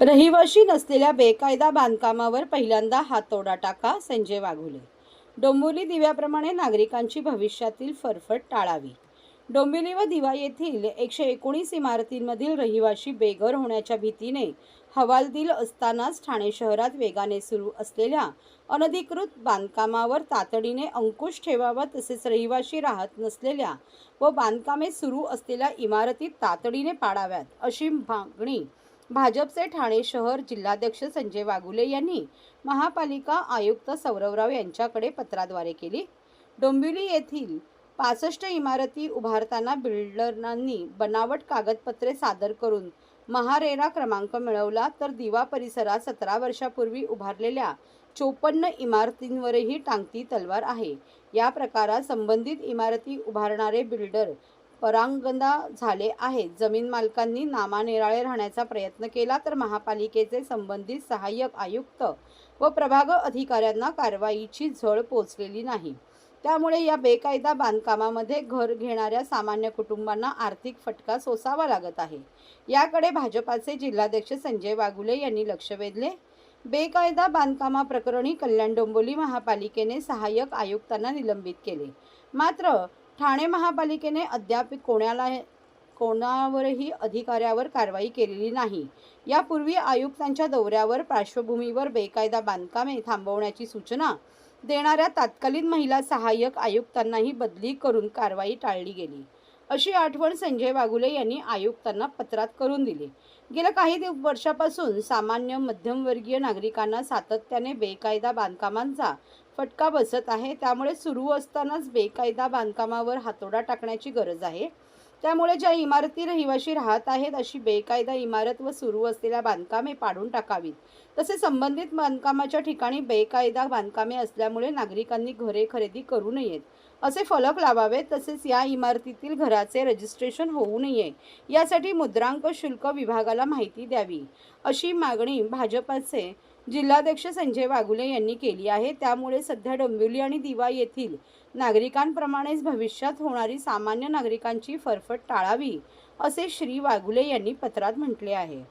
रहिवाशी नसलेल्या बेकायदा बांधकामावर पहिल्यांदा हातोडा टाका संजय वाघुले. डोंबिवली दिव्याप्रमाणे नागरिकांची भविष्यातील फरफट टाळावी. डोंबिवली व दिवा येथील एकशे एकोणीस इमारतींमधील रहिवाशी बेघर होण्याच्या भीतीने हवालदिल असतानाच ठाणे शहरात वेगाने सुरू असलेल्या अनधिकृत बांधकामावर तातडीने अंकुश ठेवावा तसेच रहिवाशी राहत नसलेल्या व बांधकामे सुरू असलेल्या इमारती तातडीने पाडाव्यात अशी मागणी भाजपचे ठाणे शहर जिल्हाध्यक्ष संजय वाघुले यांनी महापालिका आयुक्त सौरवराव यांच्याकडे पत्राद्वारे केली. डोंबिवली येथील पासष्ट इमारती उभारताना बिल्डरांनी बनावट कागदपत्रे सादर करून महारेरा क्रमांक मिळवला तर दिवा परिसरात सतरा वर्षापूर्वी उभारलेल्या चोपन्न इमारतींवरही टांगती तलवार आहे. या प्रकारात संबंधित इमारती उभारणारे बिल्डर परांगदा झाले आहेत जमीन मालकांनी नामानिराळे राहण्याचा प्रयत्न केला तर महापालिकेचे संबंधित सहाय्यक आयुक्त व प्रभाग अधिकाऱ्यांना कारवाईची झळ पोचलेली नाही. त्यामुळे या बेकायदा बांधकामामध्ये घर घेणाऱ्या सामान्य कुटुंबांना आर्थिक फटका सोसावा लागत आहे. याकडे भाजपाचे जिल्हाध्यक्ष संजय वागुले यांनी लक्ष वेधले. बेकायदा बांधकामाप्रकरणी कल्याण डोंबोली महापालिकेने सहाय्यक आयुक्तांना निलंबित केले. मात्र ठाणे महापालिकेने अद्याप कोणाला कोणावरही अधिकाऱ्यावर कारवाई केलेली नाही. यापूर्वी आयुक्तांच्या दौऱ्यावर पार्श्वभूमीवर बेकायदा बांधकामे थांबवण्याची सूचना देणाऱ्या तात्कालीन महिला सहाय्यक आयुक्तांनाही बदली करून कारवाई टाळली गेली. अशी आठवण संजय वाघुले यांनी आयुक्तांना पत्रात करून दिली. गेल्या काही दिव वर्षापासून सामान्य मध्यमवर्गीय नागरिकांना सातत्याने बेकायदा बांधकामांचा फटका बसत आहे. त्यामुळे सुरू असतानाच बेकायदा बांधकामावर हातोडा टाकण्याची गरज आहे. त्यामुळे ज्या इमारती रहिवाशी राहत आहेत अशी बेकायदा इमारत व सुरू असलेल्या बांधकामे पाडून टाकावीत. तसे संबंधित बांधकामाच्या ठिकाणी बेकायदा बांधकामे असल्यामुळे नागरिकांनी घरे खरेदी करू नयेत. असे फलक लावावेत तसेच या इमारतीतील घराचे रजिस्ट्रेशन होऊ नये यासाठी मुद्रांक शुल्क विभागाला माहिती द्यावी. अशी मागणी भाजपाचे जिल्हाध्यक्ष संजय वाघुले यांनी केली आहे. त्यामुळे सध्या डोंबिवली आणि दिवा येथील नागरिकांप्रमाणेच भविष्यात होणारी सामान्य नागरिकांची फरफट टाळावी असे श्री वाघुले यांनी पत्रात म्हटले आहे.